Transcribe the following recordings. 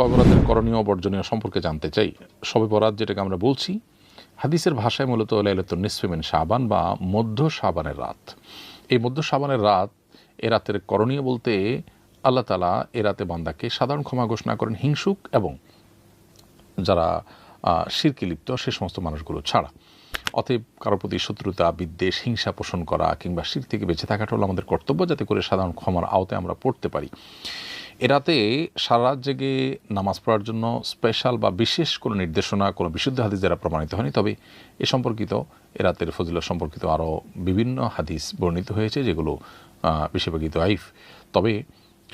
শবে বরাতের করণীয় বর্জনীয় সম্পর্কে জানতে চাই। শবে বরাত যেটাকে আমরা বলছি, হাদিসের ভাষায় মূলত লাইলাতুল নিসফেমিন শাবান বা মধ্য সাবানের রাত। এই মধ্য সাবানের রাত, এ রাতের করণীয় বলতে আল্লাহ তালা এ রাতে বান্দাকে সাধারণ ক্ষমা ঘোষণা করেন হিংসুক এবং যারা শিরকে লিপ্ত সে সমস্ত মানুষগুলো ছাড়া। অতএব কারও প্রতি শত্রুতা, বিদ্বেষ, হিংসা পোষণ করা কিংবা শির থেকে বেঁচে থাকাটা হলো আমাদের কর্তব্য যাতে করে সাধারণ ক্ষমার আওতায় আমরা পড়তে পারি। এরাতে সারা জেগে নামাজ পড়ার জন্য স্পেশাল বা বিশেষ কোনো নির্দেশনা, কোনো বিশুদ্ধ হাদিস দ্বারা প্রমাণিত হয়নি। তবে এ সম্পর্কিত এ রাতের ফজিলত সম্পর্কিত আরও বিভিন্ন হাদিস বর্ণিত হয়েছে, যেগুলো বেশিরভাগই আইফ তবে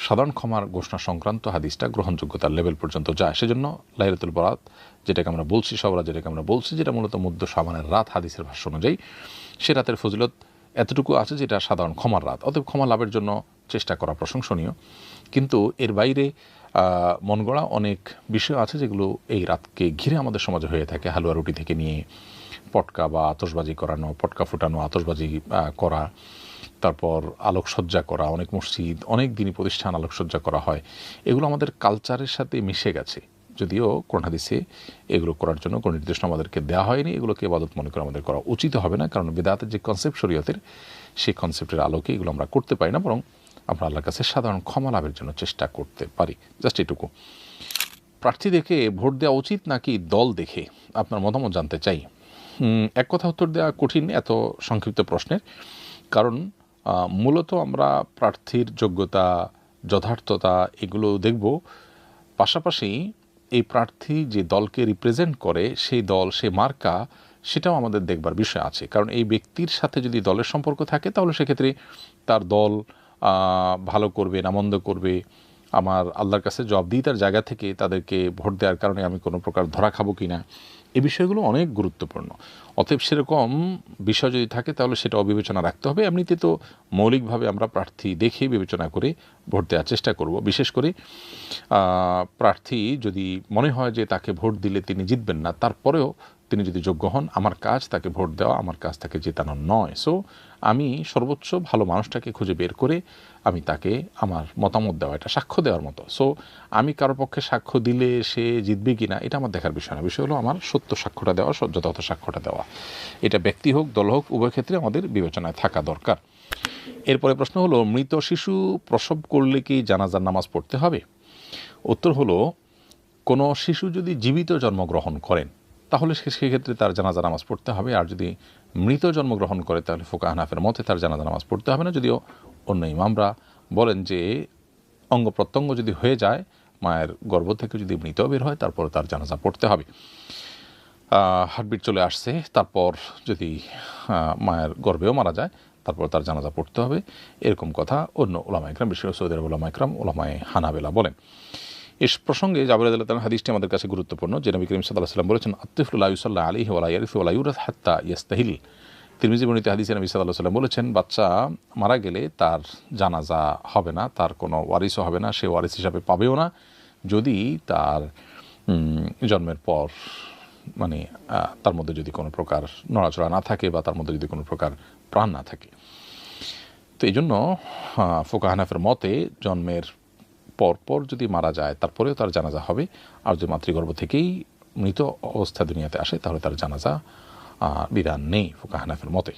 সাধারণ ক্ষমার ঘোষণা সংক্রান্ত হাদিসটা গ্রহণযোগ্যতার লেভেল পর্যন্ত যায়। সেজন্য লাইলাতুল বরাত, যেটাকে আমরা বলছি, সবরা যেটাকে আমরা বলছি, যেটা মূলত মধ্য সামানের রাত হাদিসের ভাষ্য অনুযায়ী, সে রাতের ফজিলত এতটুকু আছে যেটা সাধারণ ক্ষমার রাত। অতএব ক্ষমা লাভের জন্য চেষ্টা করা প্রশংসনীয়। কিন্তু এর বাইরে আহ, মন গড়া অনেক বিষয় আছে যেগুলো এই রাতকে ঘিরে আমাদের সমাজে হয়ে থাকে। হালুয়া রুটি থেকে নিয়ে পটকা বা আতসবাজি করানো পটকা ফুটানো আতসবাজি করা তারপর আলোকসজ্জা করা অনেক মসজিদ অনেক দিনই প্রতিষ্ঠান আলোকসজ্জা করা হয়। এগুলো আমাদের কালচারের সাথে মিশে গেছে। যদিও হাদিসে এগুলো করার জন্য কোনো নির্দেশনা আমাদেরকে দেওয়া হয়নি। এগুলোকে ইবাদত মনে করে আমাদের করা উচিত হবে না। কারণ বেদাতের যে কনসেপ্ট শরীয়তের সেই কনসেপ্টের আলোকে এগুলো আমরা করতে পারি না। বরং আমরা আল্লাহর কাছে সাধারণ ক্ষমা লাভের জন্য চেষ্টা করতে পারি। জাস্ট এটুকু। প্রার্থী দেখে ভোট দেওয়া উচিত নাকি দল দেখে? আপনার মতামত জানতে চাই। এক কথা উত্তর দেওয়া কঠিন, এত সংক্ষিপ্ত প্রশ্নের। কারণ মূলত আমরা প্রার্থীর যোগ্যতা, যথার্থতা এগুলো দেখব। পাশাপাশি এই প্রার্থী যে দলকে রিপ্রেজেন্ট করে, সেই দল, সে মার্কা, সেটাও আমাদের দেখবার বিষয় আছে। কারণ এই ব্যক্তির সাথে যদি দলের সম্পর্ক থাকে, তাহলে সেক্ষেত্রে তার দল ভালো করবে না মন্দ করবে, আমার আল্লাহর কাছে জবাবদিহিতার জায়গা থেকে তাদেরকে ভোট দেওয়ার কারণে আমি কোনো প্রকার ধরা খাব কি না এই বিষয়গুলো অনেক গুরুত্বপূর্ণ। অতএব সেরকম বিষয় যদি থাকে তাহলে সেটা অবিবেচনা রাখতে হবে। এমনিতে তো মৌলিকভাবে আমরা প্রার্থী দেখে বিবেচনা করে ভোট দেওয়ার চেষ্টা করব। বিশেষ করে প্রার্থী যদি মনে হয় যে তাকে ভোট দিলে তিনি জিতবেন না, তারপরেও তিনি যদি যোগ্য হন, আমার কাজ তাকে ভোট দেওয়া, আমার কাজ তাকে জেতানো নয়। সো আমি সর্বোচ্চ ভালো মানুষটাকে খুঁজে বের করে আমি তাকে আমার মতামত দেওয়া, এটা সাক্ষ্য দেওয়ার মতো। সো আমি কারও পক্ষে সাক্ষ্য দিলে সে জিতবে কি না এটা আমার দেখার বিষয় না। বিষয় হলো আমার সত্য সাক্ষ্যটা দেওয়া যথাযথ সাক্ষ্যটা দেওয়া। এটা ব্যক্তি হোক, দল হোক, উভয় ক্ষেত্রে আমাদের বিবেচনায় থাকা দরকার। এরপরে প্রশ্ন হলো, মৃত শিশু প্রসব করলে কি জানাজার নামাজ পড়তে হবে? উত্তর হলো, কোনো শিশু যদি জীবিত জন্মগ্রহণ করেন তাহলে সেক্ষেত্রে তার জানাজা নামাজ পড়তে হবে। আর যদি মৃত জন্মগ্রহণ করে, তাহলে ফোকা হানাফের মতে তার জানাজা নামাজ পড়তে হবে না। যদিও অন্য ইমামরা বলেন যে, অঙ্গ প্রত্যঙ্গ যদি হয়ে যায়, মায়ের গর্ভ থেকে যদি মৃত বের হয়, তারপর তার জানাজা পড়তে হবে। হার্টবিট চলে আসছে, তারপর যদি মায়ের গর্ভেও মারা যায়, তারপর তার জানাজা পড়তে হবে। এরকম কথা অন্য ওলামা ইকরাম বিশেষ সৌদি আরব ওলামা ইকরাম ওলামায় হানাবেলা বলেন। এস প্রসঙ্গে জাবির তাআলার হাদিসটি আমাদের কাছে গুরুত্বপূর্ণ, যে নবী করিম সাল্লাহ সাল্লাম বলেছেন আত্তিফুল্লাহ ইউসাল্লাহ আলী ইউরাত হাত্তা ইয়াস্তাহিল। তিরমিজি বর্ণিত হাদিসে নবী সাল্লাহ সাল্লাম বলেছেন, বাচ্চা মারা গেলে তার জানাজা হবে না, তার কোনো ওয়ারিসও হবে না, সে ওয়ারিস হিসাবে পাবেও না। যদি তার জন্মের পর মানে তার মধ্যে যদি কোনো প্রকার নড়াচড়া না থাকে বা তার মধ্যে যদি কোনো প্রকার প্রাণ না থাকে। তো এই জন্য ফোকা হানাফের মতে জন্মের পর পর যদি মারা যায়, তারপরেও তার জানাজা হবে। আর যদি মাতৃগর্ভ থেকেই মৃত অবস্থা দুনিয়াতে আসে, তাহলে তার জানাজা বিধান নেই ফুকাহানাফের মতে।